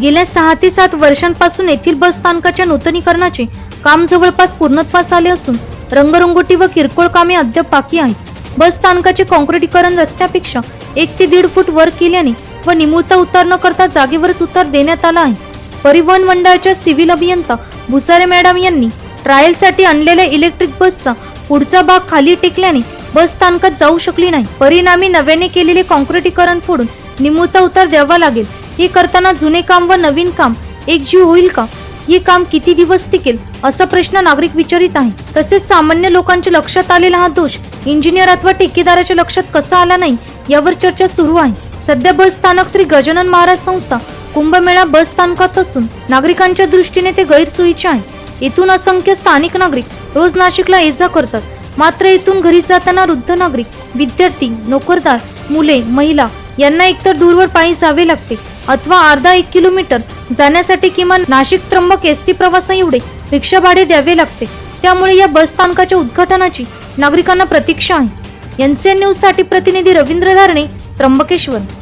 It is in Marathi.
गेल्या सहा ते सात वर्षांपासून येथील बस स्थानकाच्या नूतनीकरणाचे काम जवळपास पूर्णत्वास आले असून रंगरंगोटी व किरकोळ कामे अद्याप बाकी आहेत. बस स्थानकाचे काँक्रिटीकरण रस्त्यापेक्षा एक ते दीड फूट वर केल्याने व निमुळता उतार न करता जागेवरच उतार देण्यात आला आहे. परिवहन मंडळाच्या सिव्हिल अभियंता भुसारे मॅडम यांनी ट्रायलसाठी आणलेल्या इलेक्ट्रिक बसचा पुढचा भाग खाली टेकल्याने बस स्थानकात जाऊ शकली नाही. परिणामी नव्याने केलेले काँक्रिटीकरण फोडून निमुळता उतार द्यावा लागेल. हे करताना जुने काम व नवीन काम एकजीव होईल का? हे काम किती दिवस टिकेल? असा प्रश्न नागरिक विचारित आहे. तसेच सामान्य लोकांच्या लक्षात आलेला हा दोष इंजिनियर अथवा ठेकेदाराच्या लक्षात कसा आला नाही यावर चर्चा सुरू आहे. सध्या बस स्थानक श्री गजानन महाराज संस्था कुंभमेळा बस स्थानकात असून नागरिकांच्या दृष्टीने ते गैरसोयीचे आहे. येथून असंख्य स्थानिक नागरिक रोज नाशिकला ये जा करतात. मात्र येथून घरी जाताना वृद्ध नागरिक विद्यार्थी नोकरदार मुले महिला यांना एकतर दूरवर पायी जावे लागते. अथवा अर्धा एक किलोमीटर जाण्यासाठी किमान नाशिक त्र्यंबक एस टी प्रवासा एवढे रिक्षा भाडे द्यावे लागते. त्यामुळे या बस स्थानकाच्या उद्घाटनाची नागरिकांना प्रतीक्षा आहे. एनसीएन न्यूजसाठी प्रतिनिधी रवींद्र धारणे त्र्यंबकेश्वर.